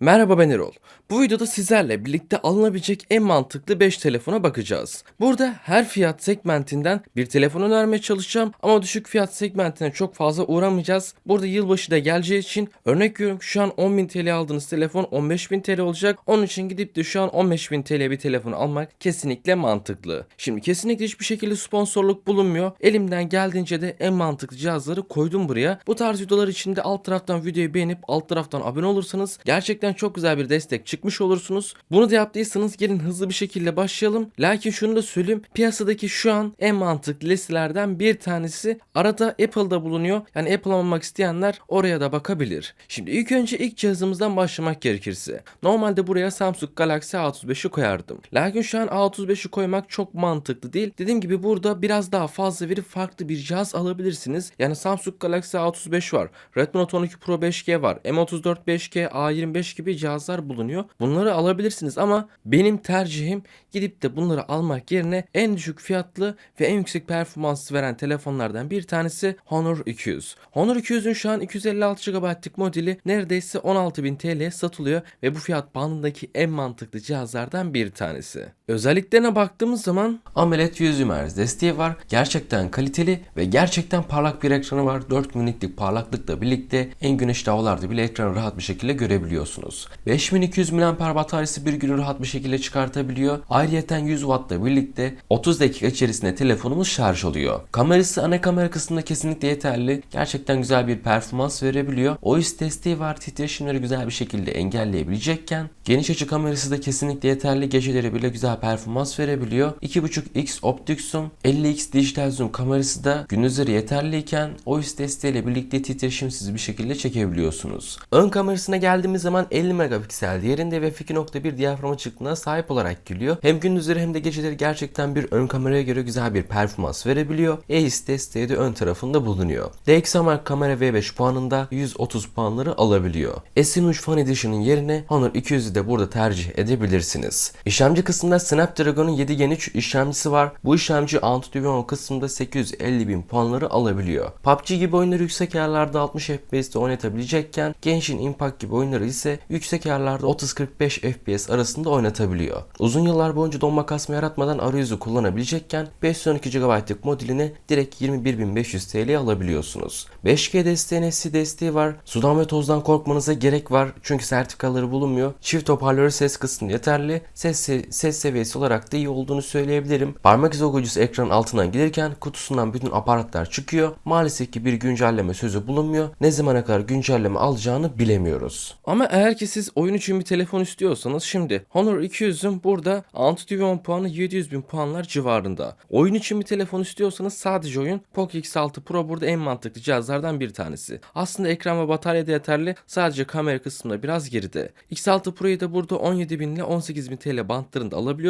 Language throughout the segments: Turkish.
Merhaba ben Erol. Bu videoda sizlerle birlikte alınabilecek en mantıklı 5 telefona bakacağız. Burada her fiyat segmentinden bir telefon önermeye çalışacağım ama düşük fiyat segmentine çok fazla uğramayacağız. Burada yılbaşı da geleceği için örnek veriyorum şu an 10.000 TL aldığınız telefon 15.000 TL olacak. Onun için gidip de şu an 15.000 TL bir telefon almak kesinlikle mantıklı. Şimdi kesinlikle hiçbir şekilde sponsorluk bulunmuyor. Elimden geldiğince de en mantıklı cihazları koydum buraya. Bu tarz videolar için de alt taraftan videoyu beğenip alt taraftan abone olursanız gerçekten çok güzel bir destek çıkmış olursunuz. Bunu da yaptıysanız gelin hızlı bir şekilde başlayalım. Lakin şunu da söyleyeyim. Piyasadaki şu an en mantıklı listelerden bir tanesi arada Apple'da bulunuyor. Yani Apple almak isteyenler oraya da bakabilir. Şimdi ilk önce ilk cihazımızdan başlamak gerekirse. Normalde buraya Samsung Galaxy A35'i koyardım. Lakin şu an A35'i koymak çok mantıklı değil. Dediğim gibi burada biraz daha fazla verip farklı bir cihaz alabilirsiniz. Yani Samsung Galaxy A35 var. Redmi Note 12 Pro 5G var. M34 5G, A25 gibi cihazlar bulunuyor. Bunları alabilirsiniz ama benim tercihim gidip de bunları almak yerine en düşük fiyatlı ve en yüksek performans veren telefonlardan bir tanesi Honor 200. Honor 200'ün şu an 256 GB'lık modeli neredeyse 16.000 TL'ye satılıyor ve bu fiyat bandındaki en mantıklı cihazlardan bir tanesi. Özelliklerine baktığımız zaman AMOLED 100 Hz desteği var. Gerçekten kaliteli ve gerçekten parlak bir ekranı var. 4 miniklik parlaklıkla birlikte en güneşli havalarda bile ekranı rahat bir şekilde görebiliyorsunuz. 5200 mAh bataryası bir günü rahat bir şekilde çıkartabiliyor. Ayrıyeten 100 Watt'la birlikte 30 dakika içerisinde telefonumuz şarj oluyor. Kamerası ana kamera kısmında kesinlikle yeterli. Gerçekten güzel bir performans verebiliyor. OIS desteği var. Titreşimleri güzel bir şekilde engelleyebilecekken geniş açı kamerası da kesinlikle yeterli. Geceleri bile güzel performans verebiliyor. 2.5x optik zoom, 50x dijital zoom kamerası da gündüzleri yeterliyken OIS desteğiyle birlikte titreşimsiz bir şekilde çekebiliyorsunuz. Ön kamerasına geldiğimiz zaman 50 megapiksel diğerinde ve 2.1 diyafram açıklığına sahip olarak geliyor. Hem gündüzleri hem de geceleri gerçekten bir ön kameraya göre güzel bir performans verebiliyor. EIS desteği de ön tarafında bulunuyor. DxOMark kamera V5 puanında 130 puanları alabiliyor. S23 Fan Edition'ın yerine Honor 200'ü de burada tercih edebilirsiniz. İşlemci kısmında Snapdragon'un 7 Gen 3 işlemcisi var. Bu işlemci Antutu kısmında 850 bin puanları alabiliyor. PUBG gibi oyunları yüksek ayarlarda 60 FPS'te oynatabilecekken Genshin Impact gibi oyunları ise yüksek ayarlarda 30-45 FPS arasında oynatabiliyor. Uzun yıllar boyunca donma kasma yaratmadan arayüzü kullanabilecekken 512 GB'lık modelini direkt 21.500 TL'ye alabiliyorsunuz. 5G desteği NFC desteği var. Sudan ve tozdan korkmanıza gerek var çünkü sertifikaları bulunmuyor. Çift hoparlör ses kısmı yeterli. Ses, se- ses seviyesi olarak da iyi olduğunu söyleyebilirim. Parmak izi okuyucusu ekranın altından gelirken kutusundan bütün aparatlar çıkıyor. Maalesef ki bir güncelleme sözü bulunmuyor. Ne zamana kadar güncelleme alacağını bilemiyoruz. Ama eğer ki siz oyun için bir telefon istiyorsanız şimdi Honor 200'ün burada Antutu puanı 700 bin puanlar civarında. Oyun için bir telefon istiyorsanız sadece oyun Poco X6 Pro burada en mantıklı cihazlardan bir tanesi. Aslında ekran ve batarya da yeterli. Sadece kamera kısmında biraz geride. X6 Pro'yu da burada 17 bin ile 18 bin TL bantlarında alabiliyorsunuz.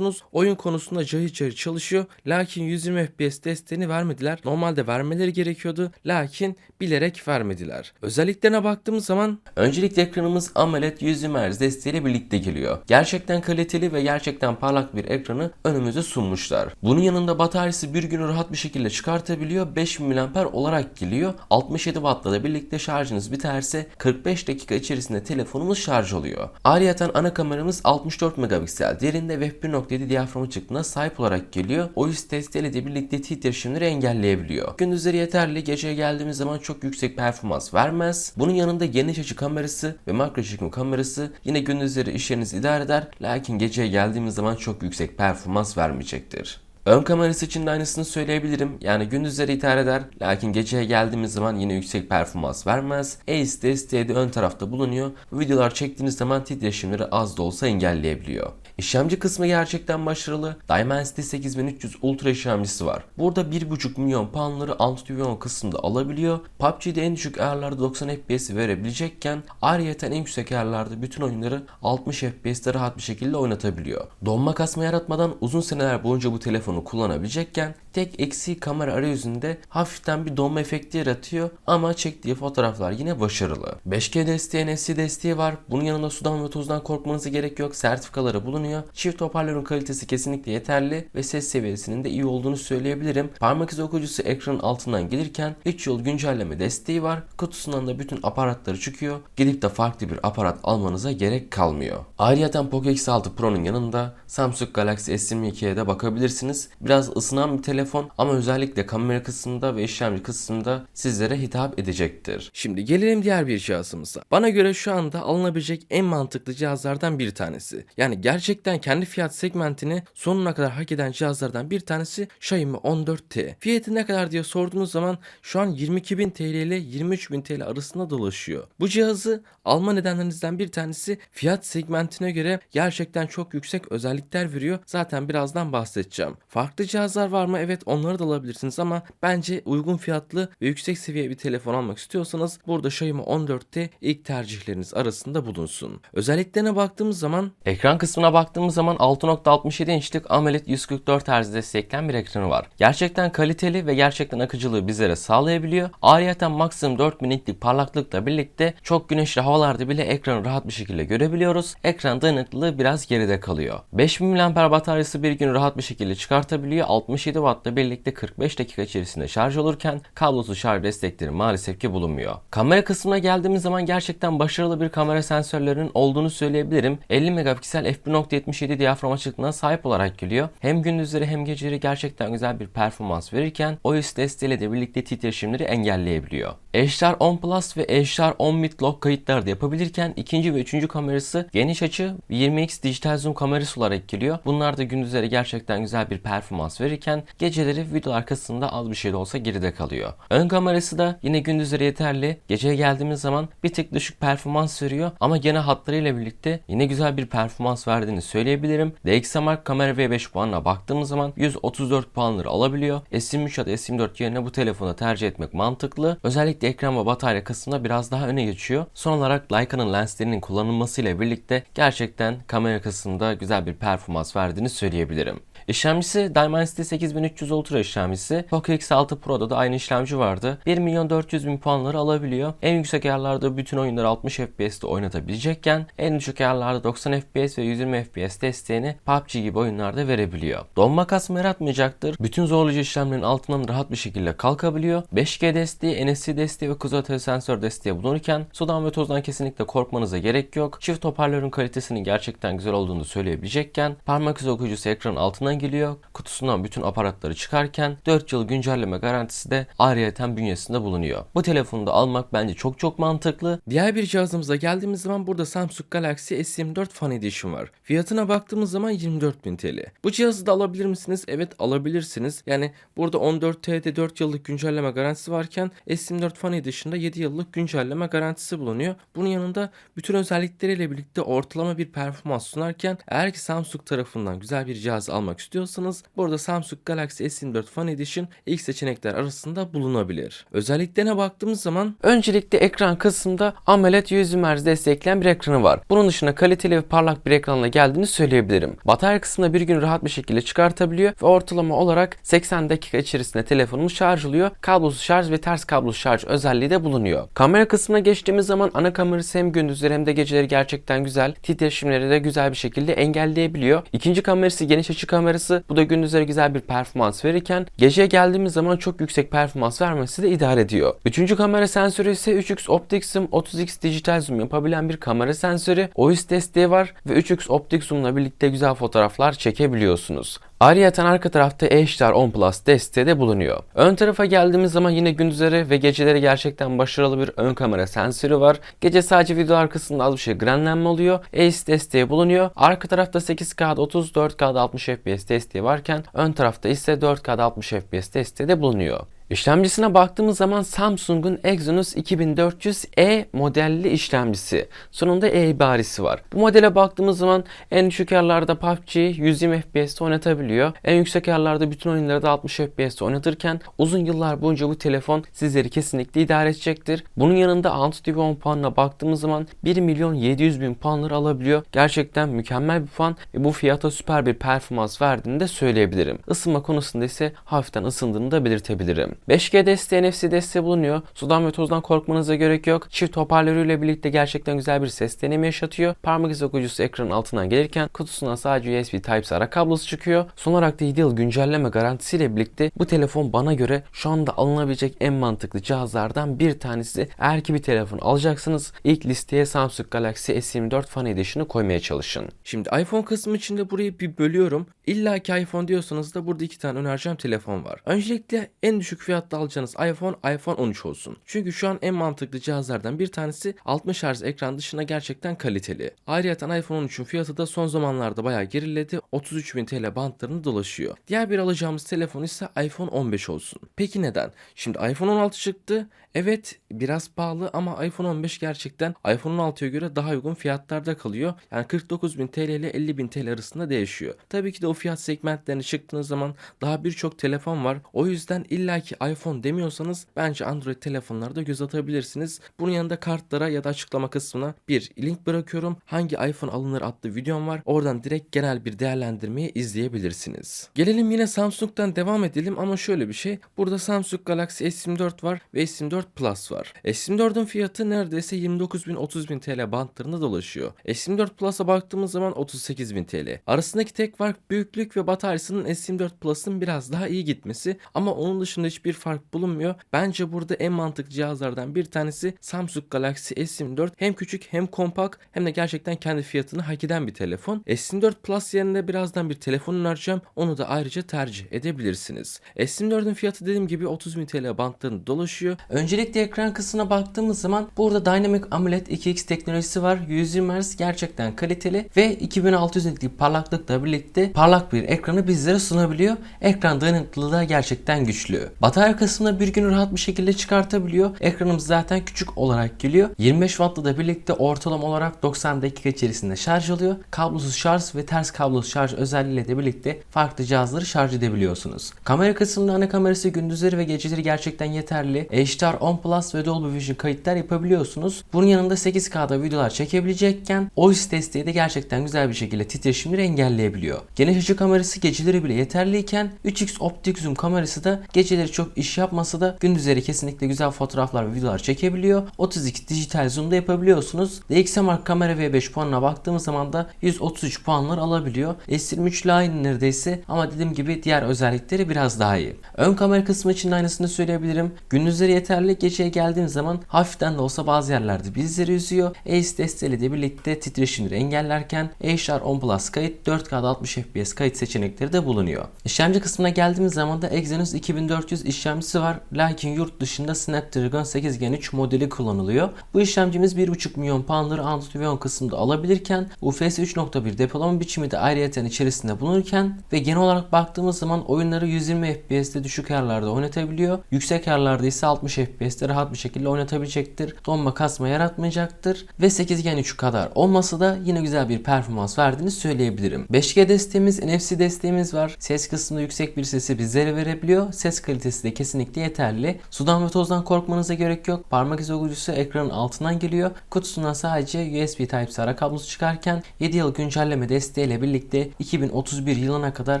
Oyun konusunda cahil cahil çalışıyor. Lakin 120 FPS desteğini vermediler. Normalde vermeleri gerekiyordu. Lakin bilerek vermediler. Özelliklerine baktığımız zaman öncelikle ekranımız AMOLED 100 Hz desteğiyle birlikte geliyor. Gerçekten kaliteli ve gerçekten parlak bir ekranı önümüze sunmuşlar. Bunun yanında bataryası bir günü rahat bir şekilde çıkartabiliyor. 5000 mAh olarak geliyor. 67 Watt'la da birlikte şarjınız biterse 45 dakika içerisinde telefonumuz şarj oluyor. Ayrıca ana kameramız 64 megapiksel derinde ve f1.7 diyafram açıklığına sahip olarak geliyor. OIS desteğiyle de birlikte titreşimleri engelleyebiliyor. Gündüzleri yeterli, geceye geldiğimiz zaman çok yüksek performans vermez. Bunun yanında geniş açı kamerası ve makro çekim kamerası yine gündüzleri işlerinizi idare eder. Lakin geceye geldiğimiz zaman çok yüksek performans vermeyecektir. Ön kamerası için de aynısını söyleyebilirim. Yani gündüzleri ithal eder. Lakin geceye geldiğimiz zaman yine yüksek performans vermez. ACE de ön tarafta bulunuyor. Videolar çektiğiniz zaman titreşimleri az da olsa engelleyebiliyor. İşlemci kısmı gerçekten başarılı. Dimensity 8300 Ultra işlemcisi var. Burada 1.5 milyon puanları Antutu kısmında alabiliyor. PUBG'de en düşük ayarlarda 90 FPS verebilecekken ayrıca en yüksek ayarlarda bütün oyunları 60 FPS'te rahat bir şekilde oynatabiliyor. Donma kasma yaratmadan uzun seneler boyunca bu telefonu kullanabilecekken tek eksiği kamera arayüzünde hafiften bir donma efekti yaratıyor ama çektiği fotoğraflar yine başarılı. 5G desteği, NFC desteği var. Bunun yanında sudan ve tozdan korkmanıza gerek yok. Sertifikaları bulunuyor. Çift hoparlörün kalitesi kesinlikle yeterli ve ses seviyesinin de iyi olduğunu söyleyebilirim. Parmak izi okuyucusu ekranın altından gelirken 3 yıl güncelleme desteği var. Kutusundan da bütün aparatları çıkıyor. Gidip de farklı bir aparat almanıza gerek kalmıyor. Ayrıca Poco X6 Pro'nun yanında Samsung Galaxy S22'ye de bakabilirsiniz. Biraz ısınan bir telefon ama özellikle kamera kısmında ve işlemci kısmında sizlere hitap edecektir. Şimdi gelelim diğer bir cihazımıza. Bana göre şu anda alınabilecek en mantıklı cihazlardan bir tanesi. Yani gerçekten kendi fiyat segmentini sonuna kadar hak eden cihazlardan bir tanesi Xiaomi 14T. Fiyatı ne kadar diye sorduğunuz zaman şu an 22.000 TL ile 23.000 TL arasında dolaşıyor. Bu cihazı alma nedenlerinizden bir tanesi fiyat segmentine göre gerçekten çok yüksek özellikler veriyor. Zaten birazdan bahsedeceğim. Farklı cihazlar var mı? Evet onları da alabilirsiniz ama bence uygun fiyatlı ve yüksek seviye bir telefon almak istiyorsanız burada Xiaomi 14T ilk tercihleriniz arasında bulunsun. Özelliklerine baktığımız zaman ekran kısmına baktığımız zaman 6.67 inçlik AMOLED 144 Hz destekleyen bir ekranı var. Gerçekten kaliteli ve gerçekten akıcılığı bizlere sağlayabiliyor. Ayrıca maksimum 4000 nitlik parlaklıkla birlikte çok güneşli havalarda bile ekranı rahat bir şekilde görebiliyoruz. Ekran dayanıklılığı biraz geride kalıyor. 5000 mAh bataryası bir gün rahat bir şekilde çıkartabiliyor. 67 Watt'la birlikte 45 dakika içerisinde şarj olurken kablosuz şarj destekleri maalesef ki bulunmuyor. Kamera kısmına geldiğimiz zaman gerçekten başarılı bir kamera sensörlerinin olduğunu söyleyebilirim. 50 megapiksel f1.77 diyafram açıklığına sahip olarak geliyor. Hem gündüzleri hem geceleri gerçekten güzel bir performans verirken OIS desteğiyle de birlikte titreşimleri engelleyebiliyor. HDR10 Plus ve HDR10 Mid Log kayıtları da yapabilirken ikinci ve üçüncü kamerası geniş açı 20x dijital zoom kamerası olarak geliyor. Bunlar da gündüzleri gerçekten güzel bir performans verirken geceleri video arkasında az bir şey de olsa geride kalıyor. Ön kamerası da yine gündüzleri yeterli. Geceye geldiğimiz zaman bir tık düşük performans veriyor ama gene hatlarıyla birlikte yine güzel bir performans verdiğini söyleyebilirim. DxOMark kamera V5 puanına baktığımız zaman 134 puanları alabiliyor. S23 ya da S24 yerine bu telefonu tercih etmek mantıklı. Özellikle ekran ve batarya kısmında biraz daha öne geçiyor. Son olarak Leica'nın lenslerinin kullanılmasıyla birlikte gerçekten kamera kısmında güzel bir performans verdiğini söyleyebilirim. İşlemcisi Dimensity 8300 Ultra işlemcisi. Poco X6 Pro'da da aynı işlemci vardı. 1 milyon 400 bin puanları alabiliyor. En yüksek ayarlarda bütün oyunları 60 FPS'te oynatabilecekken en düşük ayarlarda 90 FPS ve 120 FPS desteğini PUBG gibi oyunlarda verebiliyor. Donma kasma yaratmayacaktır. Bütün zorlayıcı işlemlerin altından rahat bir şekilde kalkabiliyor. 5G desteği, NFC desteği ve kuzey sensör desteği bulunurken sudan ve tozdan kesinlikle korkmanıza gerek yok. Çift hoparlörün kalitesinin gerçekten güzel olduğunu söyleyebilecekken parmak izi okuyucusu ekranın altından geliyor. Kutusundan bütün aparatları çıkarken 4 yıl güncelleme garantisi de ayrıyeten bünyesinde bulunuyor. Bu telefonu da almak bence çok çok mantıklı. Diğer bir cihazımıza geldiğimiz zaman burada Samsung Galaxy S24 Fan Edition var. Fiyatına baktığımız zaman 24.000 TL. Bu cihazı da alabilir misiniz? Evet alabilirsiniz. Yani burada 14T'de 4 yıllık güncelleme garantisi varken S24 Fan Edition'da 7 yıllık güncelleme garantisi bulunuyor. Bunun yanında bütün özellikleriyle birlikte ortalama bir performans sunarken eğer ki Samsung tarafından güzel bir cihaz almak istiyorsanız burada Samsung Galaxy S24 Fan Edition ilk seçenekler arasında bulunabilir. Özelliklerine baktığımız zaman öncelikle ekran kısmında AMOLED 100 Hz destekleyen bir ekranı var. Bunun dışında kaliteli ve parlak bir ekranla geldiğini söyleyebilirim. Batarya kısmında bir gün rahat bir şekilde çıkartabiliyor ve ortalama olarak 80 dakika içerisinde telefonumuz şarj oluyor. Kablosuz şarj ve ters kablosuz şarj özelliği de bulunuyor. Kamera kısmına geçtiğimiz zaman ana kamerası hem gündüzleri hem de geceleri gerçekten güzel. Titreşimleri de güzel bir şekilde engelleyebiliyor. İkinci kamerası geniş açı kamerası. Bu da gündüzleri güzel bir performans verirken geceye geldiğimiz zaman çok yüksek performans vermesi de idare ediyor. Üçüncü kamera sensörü ise 3x optik zoom 30x dijital zoom yapabilen bir kamera sensörü. OIS desteği var ve 3x optik zoom'la birlikte güzel fotoğraflar çekebiliyorsunuz. Ayrıca arka tarafta HDR10 Plus desteği de bulunuyor. Ön tarafa geldiğimiz zaman yine gündüzleri ve geceleri gerçekten başarılı bir ön kamera sensörü var. Gece sadece video arkasında az bir şey grenlenme oluyor. ACE desteği bulunuyor. Arka tarafta 8K'da 30, 4K'da 60 FPS desteği varken ön tarafta ise 4K'da 60 FPS desteği de bulunuyor. İşlemcisine baktığımız zaman Samsung'un Exynos 2400E modelli işlemcisi. Sonunda E ibaresi var. Bu modele baktığımız zaman en düşük ayarlarda PUBG 120 FPS'te oynatabiliyor. En yüksek ayarlarda bütün oyunları da 60 FPS'te oynatırken uzun yıllar boyunca bu telefon sizleri kesinlikle idare edecektir. Bunun yanında Antutu 10 puanına baktığımız zaman 1 milyon 700 bin puanları alabiliyor. Gerçekten mükemmel bir puan ve bu fiyata süper bir performans verdiğini de söyleyebilirim. Isınma konusunda ise hafiften ısındığını da belirtebilirim. 5G desteği NFC desteği bulunuyor. Sudan ve tozdan korkmanıza gerek yok. Çift hoparlörüyle birlikte gerçekten güzel bir ses deneyimi yaşatıyor. Parmak izi okuyucusu ekranın altından gelirken kutusundan sadece USB Type-C ara kablosu çıkıyor. Son olarak da 7 yıl güncelleme garantisiyle birlikte bu telefon bana göre şu anda alınabilecek en mantıklı cihazlardan bir tanesi. Eğer ki bir telefon alacaksınız ilk listeye Samsung Galaxy S24 Fan Edition'ı koymaya çalışın. Şimdi iPhone kısmı içinde burayı bir bölüyorum. İlla ki iPhone diyorsanız da burada iki tane önereceğim telefon var. Öncelikle en düşük fiyatta alacağınız iPhone iPhone 13 olsun. Çünkü şu an en mantıklı cihazlardan bir tanesi 60 Hz ekran dışında gerçekten kaliteli. Ayrıca iPhone 13'ün fiyatı da son zamanlarda bayağı geriledi. 33.000 TL bantlarını dolaşıyor. Diğer bir alacağımız telefon ise iPhone 15 olsun. Peki neden? Şimdi iPhone 16 çıktı. Evet biraz pahalı ama iPhone 15 gerçekten iPhone 16'ya göre daha uygun fiyatlarda kalıyor. Yani 49.000 TL ile 50.000 TL arasında değişiyor. Tabii ki de o fiyat segmentlerine çıktığınız zaman daha birçok telefon var. O yüzden illaki iPhone demiyorsanız bence Android telefonlarda göz atabilirsiniz. Bunun yanında kartlara ya da açıklama kısmına bir link bırakıyorum. Hangi iPhone alınır adlı videom var. Oradan direkt genel bir değerlendirmeyi izleyebilirsiniz. Gelelim yine Samsung'dan devam edelim ama şöyle bir şey. Burada Samsung Galaxy S24 var ve S24 Plus var. S24'ün fiyatı neredeyse 29.000-30.000 TL bantlarında dolaşıyor. S24 Plus'a baktığımız zaman 38.000 TL. Arasındaki tek fark büyüklük ve bataryasının S24 Plus'ın biraz daha iyi gitmesi ama onun dışında hiçbir fark bulunmuyor. Bence burada en mantıklı cihazlardan bir tanesi Samsung Galaxy S24 hem küçük hem kompakt hem de gerçekten kendi fiyatını hak eden bir telefon. S24 Plus yerine birazdan bir telefon önereceğim. Onu da ayrıca tercih edebilirsiniz. S24'ün fiyatı dediğim gibi 30.000 TL bantlarında dolaşıyor. Öncelikle ekran kısmına baktığımız zaman burada Dynamic AMOLED 2X teknolojisi var. 120 Hz gerçekten kaliteli ve 2600 nitlik parlaklıkla birlikte parlak bir ekranı bizlere sunabiliyor. Ekran dayanıklılığı da gerçekten güçlü. Batarya kısmında bir günü rahat bir şekilde çıkartabiliyor. Ekranımız zaten küçük olarak geliyor. 25 Watt'la da birlikte ortalama olarak 90 dakika içerisinde şarj oluyor. Kablosuz şarj ve ters kablosuz şarj özelliğiyle de birlikte farklı cihazları şarj edebiliyorsunuz. Kamera kısmında ana kamerası gündüzleri ve geceleri gerçekten yeterli. HDR 10 Plus ve Dolby Vision kayıtlar yapabiliyorsunuz. Bunun yanında 8K'da videolar çekebilecekken OIS desteği de gerçekten güzel bir şekilde titreşimleri engelleyebiliyor. Geniş açı kamerası geceleri bile yeterliyken 3x optik zoom kamerası da geceleri çok iş yapmasa da gündüzleri kesinlikle güzel fotoğraflar ve videolar çekebiliyor. 32 dijital zoom da yapabiliyorsunuz. DxOMark kamera V5 puanına baktığımız zaman da 133 puanlar alabiliyor. S23 ile aynı neredeyse ama dediğim gibi diğer özellikleri biraz daha iyi. Ön kamera kısmı için aynısını söyleyebilirim. Gündüzleri yeterli, geceye geldiğim zaman hafiften de olsa bazı yerlerde bizleri üzüyor. Ace desteğiyle de birlikte titreşimleri engellerken HDR 10 Plus kayıt 4K'da 60 FPS kayıt seçenekleri de bulunuyor. İşlemci kısmına geldiğimiz zaman da Exynos 2400 işlemcisi var. Lakin yurt dışında Snapdragon 8 Gen 3 modeli kullanılıyor. Bu işlemcimiz 1.5 milyon poundları Antutu V10 kısmında alabilirken UFS 3.1 depolama biçimi de ayrıyeten içerisinde bulunurken ve genel olarak baktığımız zaman oyunları 120 FPS'te düşük ayarlarda oynatabiliyor. Yüksek ayarlarda ise 60 FPS'te rahat bir şekilde oynatabilecektir. Donma kasma yaratmayacaktır ve 8 Gen 3 kadar olmasa da yine güzel bir performans verdiğini söyleyebilirim. 5G desteğimiz, NFC desteğimiz var. Ses kısmında yüksek bir sesi bizlere verebiliyor. Ses kalitesi de kesinlikle yeterli. Sudan ve tozdan korkmanıza gerek yok. Parmak izi okuyucusu ekranın altından geliyor. Kutusundan sadece USB Type-C ara kablosu çıkarken 7 yıl güncelleme desteğiyle birlikte 2031 yılına kadar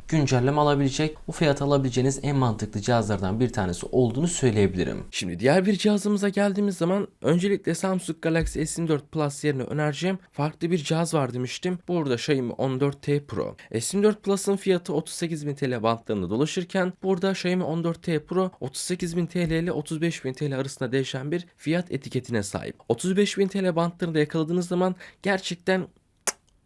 güncelleme alabilecek, bu fiyat alabileceğiniz en mantıklı cihazlardan bir tanesi olduğunu söyleyebilirim. Şimdi diğer bir cihazımıza geldiğimiz zaman öncelikle Samsung Galaxy S24 Plus yerine önereceğim farklı bir cihaz var demiştim. Burada Xiaomi 14T Pro. S24 Plus'ın fiyatı 38.000 TL bantlarında dolaşırken burada Xiaomi 14T Pro 38.000 TL ile 35.000 TL arasında değişen bir fiyat etiketine sahip. 35.000 TL bantlarında yakaladığınız zaman gerçekten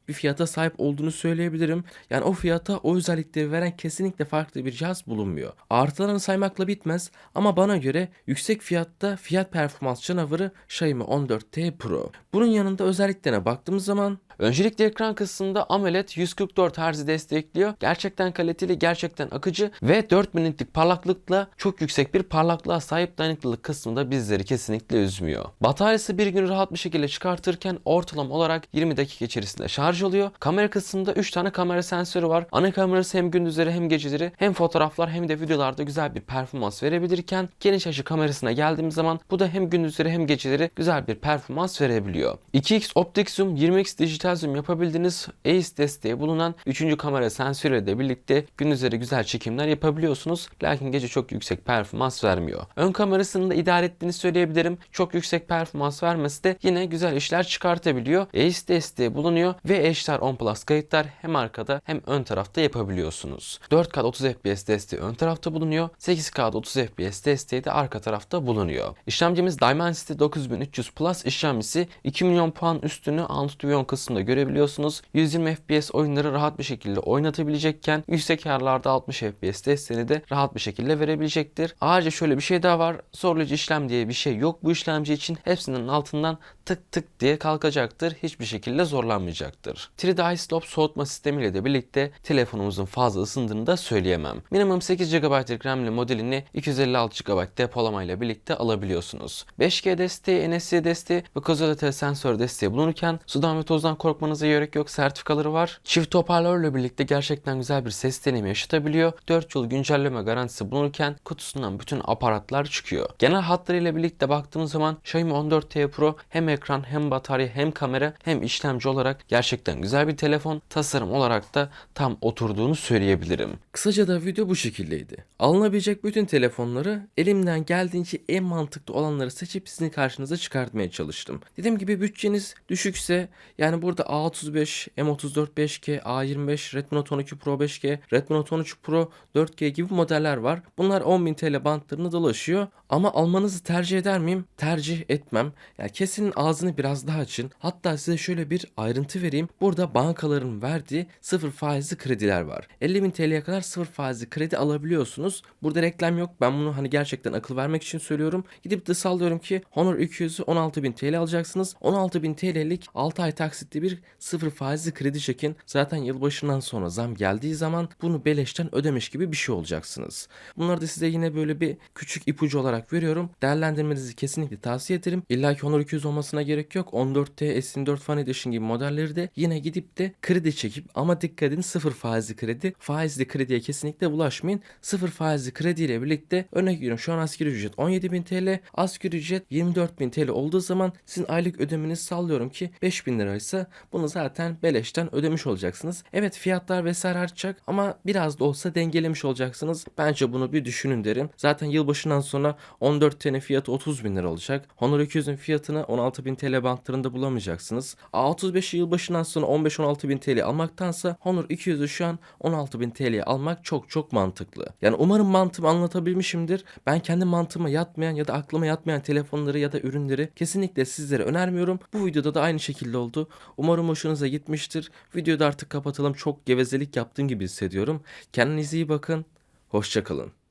bir fiyata sahip olduğunu söyleyebilirim. Yani o fiyata o özellikleri veren kesinlikle farklı bir cihaz bulunmuyor. Artılarını saymakla bitmez ama bana göre yüksek fiyatta fiyat performans canavarı Xiaomi 14T Pro. Bunun yanında özelliklerine baktığımız zaman Öncelikle ekran kısmında AMOLED 144 Hz destekliyor. Gerçekten kaliteli, gerçekten akıcı ve 4000 nitlik parlaklıkla çok yüksek bir parlaklığa sahip dayanıklılık kısmında bizleri kesinlikle üzmüyor. Bataryası bir gün rahat bir şekilde çıkartırken ortalama olarak 20 dakika içerisinde şarj oluyor. Kamera kısmında 3 tane kamera sensörü var. Ana kamerası hem gündüzleri hem geceleri hem fotoğraflar hem de videolarda güzel bir performans verebilirken geniş açı kamerasına geldiğimiz zaman bu da hem gündüzleri hem geceleri güzel bir performans verebiliyor. 2x optik zoom, 20x dijital zoom yapabildiğiniz ACE desteği bulunan 3. kamera sensörüyle de birlikte gündüzleri güzel çekimler yapabiliyorsunuz. Lakin gece çok yüksek performans vermiyor. Ön kamerasını da idare ettiğini söyleyebilirim. Çok yüksek performans vermesi de yine güzel işler çıkartabiliyor. ACE desteği bulunuyor ve HDR10 Plus kayıtlar hem arkada hem ön tarafta yapabiliyorsunuz. 4K 30 FPS desteği ön tarafta bulunuyor. 8K 30 FPS desteği de arka tarafta bulunuyor. İşlemcimiz Dimensity 9300 Plus işlemcisi 2 milyon puan üstünü Antutution kısmında görebiliyorsunuz. 120 FPS oyunları rahat bir şekilde oynatabilecekken yüksek ayarlarda 60 FPS desteğini de rahat bir şekilde verebilecektir. Ayrıca şöyle bir şey daha var. Zorlayıcı işlem diye bir şey yok bu işlemci için. Hepsinin altından tık tık diye kalkacaktır. Hiçbir şekilde zorlanmayacaktır. 3D Stop soğutma sistemiyle de birlikte telefonumuzun fazla ısındığını da söyleyemem. Minimum 8 GB RAM'li modelini 256 GB depolamayla birlikte alabiliyorsunuz. 5G desteği, NFC desteği ve kozolate sensör desteği bulunurken sudan ve tozdan korkmanıza gerek yok. Sertifikaları var. Çift hoparlörle birlikte gerçekten güzel bir ses deneyimi yaşatabiliyor. 4 yıl güncelleme garantisi bulunurken kutusundan bütün aparatlar çıkıyor. Genel hatlarıyla birlikte baktığımız zaman Xiaomi 14T Pro hem ekran hem batarya hem kamera hem işlemci olarak gerçekten güzel bir telefon. Tasarım olarak da tam oturduğunu söyleyebilirim. Kısaca da video bu şekildeydi. Alınabilecek bütün telefonları elimden geldiğince en mantıklı olanları seçip sizin karşınıza çıkartmaya çalıştım. Dediğim gibi bütçeniz düşükse yani burada A35, M34 5G, A25, Redmi Note 12 Pro 5G, Redmi Note 13 Pro 4G gibi modeller var. Bunlar 10.000 TL bantlarını dolaşıyor. Ama almanızı tercih eder miyim? Tercih etmem. Yani kesin ağzını biraz daha açın. Hatta size şöyle bir ayrıntı vereyim. Burada bankaların verdiği sıfır faizli krediler var. 50.000 TL'ye kadar sıfır faizli kredi alabiliyorsunuz. Burada reklam yok. Ben bunu hani gerçekten akıl vermek için söylüyorum. Gidip de sallıyorum ki Honor 200'ü 16.000 TL alacaksınız. 16.000 TL'lik 6 ay taksitli bir sıfır faizli kredi çekin. Zaten yılbaşından sonra zam geldiği zaman bunu beleşten ödemiş gibi bir şey olacaksınız. Bunları da size yine böyle bir küçük ipucu olarak veriyorum. Değerlendirmenizi kesinlikle tavsiye ederim. İlla ki Honor 200 olmasına gerek yok. 14T, S24 Fan Edition gibi modelleri de yine gidip de kredi çekip ama dikkat edin sıfır faizli kredi. Faizli krediye kesinlikle bulaşmayın. Sıfır faizli krediyle birlikte örnek veriyorum şu an asgari ücret 17.000 TL. Asgari ücret 24.000 TL olduğu zaman sizin aylık ödemeniz sallıyorum ki 5000 liraysa bunu zaten beleşten ödemiş olacaksınız. Evet fiyatlar vesaire artacak ama biraz da olsa dengelemiş olacaksınız. Bence bunu bir düşünün derim. Zaten yılbaşından sonra 14 TL'nin fiyatı 30 bin lira olacak. Honor 200'ün fiyatını 16.000 TL bantlarında bulamayacaksınız. A35'i yılbaşından sonra 15-16 bin TL almaktansa Honor 200'ü şu an 16.000 TL'ye almak çok çok mantıklı. Yani umarım mantığımı anlatabilmişimdir. Ben kendi mantığıma yatmayan ya da aklıma yatmayan telefonları ya da ürünleri kesinlikle sizlere önermiyorum. Bu videoda da aynı şekilde oldu. Umarım hoşunuza gitmiştir. Videoyu da artık kapatalım. Çok gevezelik yaptığım gibi hissediyorum. Kendinize iyi bakın. Hoşçakalın.